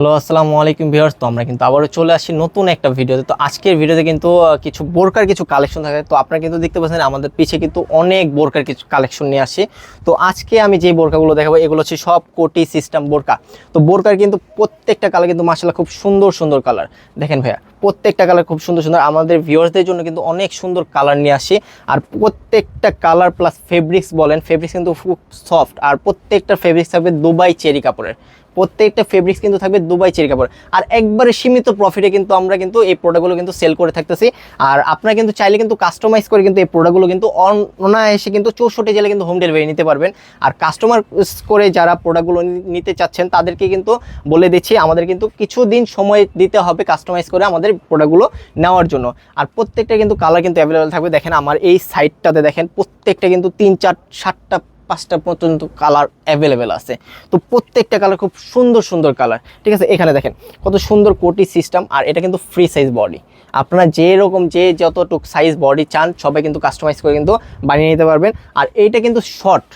Hello, আসসালামু আলাইকুম viewers. তো আমরা কিন্তু আবারও চলে আসি নতুন একটা ভিডিওতে। তো আজকের ভিডিওতে কিন্তু কিছু বোরকার কিছু কালেকশন থাকে। তো আপনারা কিন্তু দেখতে পাচ্ছেন, আমাদের পিছে কিন্তু অনেক বোরকার কিছু কালেকশন নিয়ে আসি তো আজকে আমি যে বোরকাগুলো দেখাবো, এগুলো হচ্ছে সব কোটি সিস্টেম বোরকা। তো বোরকার কিন্তু প্রত্যেকটা কালার কিন্তু মাসাল্লাহ খুব সুন্দর সুন্দর কালার দেখেন ভাইয়া, প্রত্যেকটা কালার খুব সুন্দর সুন্দর। আমাদের ভিউয়ার্সদের জন্য কিন্তু অনেক সুন্দর কালার নিয়ে আসি আর প্রত্যেকটা কালার প্লাস ফেব্রিক্স বলেন ফেব্রিক্স কিন্তু খুব সফট আর প্রত্যেকটা ফেব্রিক্স থাকবে দুবাই চেরি কাপড়ের। প্রত্যেকটা ফেব্রিক্স কিন্তু থাকবে দুবাই চেরি কাপড়। আর একবারে সীমিত প্রফিটে কিন্তু আমরা কিন্তু এই প্রোডাক্টগুলো কিন্তু সেল করে থাকতেছি। আর আপনারা কিন্তু চাইলে কিন্তু কাস্টমাইজ করে কিন্তু এই প্রোডাক্টগুলো কিন্তু অন- অনায়াসে কিন্তু চৌষট্টি জেলে কিন্তু হোম ডেলিভারি নিতে পারবেন। আর কাস্টমার করে যারা প্রোডাক্টগুলো নিতে চাচ্ছেন, তাদেরকে কিন্তু বলে দিচ্ছি, আমাদের কিন্তু কিছুদিন সময় দিতে হবে কাস্টমাইজ করে আমাদের প্রোডাক্টগুলো নেওয়ার জন্য। আর প্রত্যেকটা কিন্তু কালার কিন্তু অ্যাভেলেবেল থাকবে। দেখেন আমার এই সাইডটাতে দেখেন, প্রত্যেকটা কিন্তু তিন, চার, সাতটা পাঁচটা পর্যন্ত কালার অ্যাভেলেবেল আছে। তো প্রত্যেকটা কালার খুব সুন্দর সুন্দর কালার ঠিক আছে, এখানে দেখেন, কত সুন্দর কোটি সিস্টেম আর এটা কিন্তু ফ্রি সাইজ বডি আপনারা যে রকম যে যতটুক সাইজ বডি চান, সবাই কিন্তু কাস্টমাইজ করে কিন্তু বানিয়ে নিতে পারবেন। আর এইটা কিন্তু শর্ট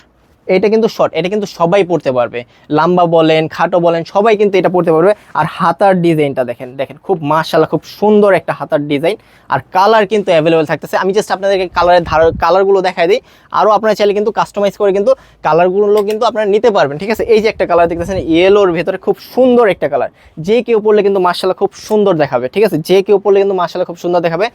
এটা কিন্তু শর্ট এটা কিন্তু সবাই পড়তে পারবে। লম্বা বলেন, খাটো বলেন, সবাই কিন্তু এটা পড়তে পারবে। আর হাতার ডিজাইনটা দেখেন দেখেন, খুব মাশাল্লাহ খুব সুন্দর একটা হাতার ডিজাইন। আর কালার কিন্তু অ্যাভেলেবেল থাকতেছে। আমি জাস্ট আপনাদেরকে কালারের ধার কালারগুলো দেখাই দিই। আরও আপনারা চাইলে কিন্তু কাস্টমাইজ করে কিন্তু কালারগুলো কিন্তু আপনারা নিতে পারবেন, ঠিক আছে? এই যে একটা কালার দেখতেছেন ইয়েলোর ভেতরে খুব সুন্দর একটা কালার যে কেউ পড়লে কিন্তু মাশাল্লাহ খুব সুন্দর দেখাবে, ঠিক আছে? যে কেউ পড়লে কিন্তু মাশাল্লাহ খুব সুন্দর দেখাবে।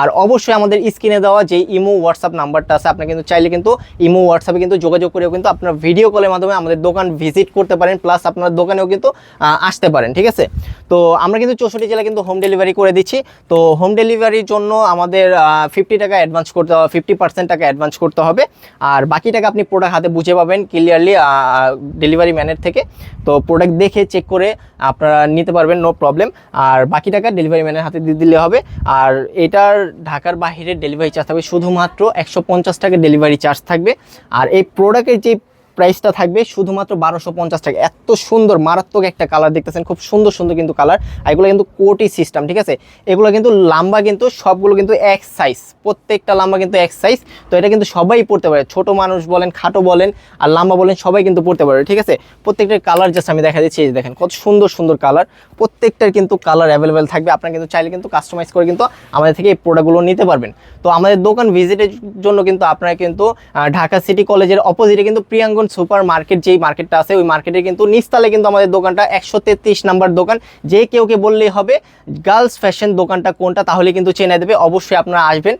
আর অবশ্যই আমাদের স্ক্রিনে দেওয়া যে ইমো, হোয়াটসঅ্যাপ নাম্বারটা আছে আপনি কিন্তু চাইলে কিন্তু ইমো, হোয়াটসঅ্যাপে কিন্তু যোগাযোগ করেও কিন্তু আপনার ভিডিও কলের মাধ্যমে আমাদের দোকান ভিজিট করতে পারেন প্লাস আপনার দোকানেও কিন্তু আসতে পারেন, ঠিক আছে? তো আমরা কিন্তু চৌষট্টি জেলা কিন্তু হোম ডেলিভারি করে দিচ্ছি। তো হোম ডেলিভারির জন্য আমাদের ফিফটি টাকা অ্যাডভান্স করতে হবে ফিফটি পার্সেন্ট টাকা অ্যাডভান্স করতে হবে। আর বাকি টাকা আপনি প্রোডাক্ট হাতে বুঝে পাবেন ক্লিয়ারলি ডেলিভারি ম্যানের থেকে। তো প্রোডাক্ট দেখে চেক করে আপনারা নিতে পারবেন নো প্রবলেম আর বাকি টাকা ডেলিভারি ম্যানের হাতে দিয়ে দিলে হবে। আর এটার ঢাকার বাইরে ডেলিভারি চার্জ থাকবে শুধুমাত্র একশো পঞ্চাশ টাকা ডেলিভারি চার্জ থাকবে। আর এই প্রোডাক্টের প্রাইসটা থাকবে শুধুমাত্র বারোশো পঞ্চাশ টাকা। এত সুন্দর, মারাত্মক একটা কালার দেখতেছেন, খুব সুন্দর সুন্দর কিন্তু কালার। আর এগুলো কিন্তু কোটি সিস্টেম, ঠিক আছে? এগুলো কিন্তু লাম্বা কিন্তু সবগুলো কিন্তু এক সাইজ প্রত্যেকটা লাম্বা কিন্তু এক সাইজ তো এটা কিন্তু সবাই পড়তে পারে। ছোট মানুষ বলেন, খাটো বলেন, আর লাম্বা বলেন, সবাই কিন্তু পড়তে পারে, ঠিক আছে? প্রত্যেকটার কালার জাস্ট আমি দেখা দিচ্ছি দেখেন, কত সুন্দর সুন্দর কালার। প্রত্যেকটার কিন্তু কালার অ্যাভেলেবেল থাকবে। আপনারা কিন্তু চাইলে কিন্তু কাস্টমাইজ করে কিন্তু আমাদের থেকে এই প্রোডাক্টগুলো নিতে পারবেন। তো আমাদের দোকান ভিজিটের জন্য কিন্তু আপনারা কিন্তু ঢাকা সিটি কলেজের অপোজিটে কিন্তু প্রিয়াঙ্গন সুপার মার্কেট যেই মার্কেটটা আছে, ওই মার্কেটে কিন্তু নিচতলে কিন্তু আমাদের দোকানটা একশো তেত্রিশ নাম্বার দোকান। যে কেউ কে বললেই হবে, গার্লস ফ্যাশন দোকানটা কোনটা, তাহলে কিন্তু চেনে দেবে, অবশ্যই আপনারা আসবেন।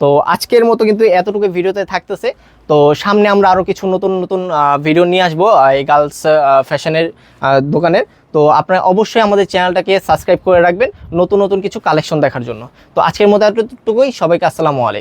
তো আজকের মতো কিন্তু এতটুকু ভিডিওতে থাকতেছে। তো সামনে আমরা আরও কিছু নতুন নতুন ভিডিও নিয়ে আসব এই গার্লস ফ্যাশনের দোকানের। তো আপনারা অবশ্যই আমাদের চ্যানেলটাকে সাবস্ক্রাইব করে রাখবেন, নতুন নতুন কিছু কালেকশন দেখার জন্য। তো আজকের মতো এতটুকুই, সবাইকে আসসালামু আলাইকুম।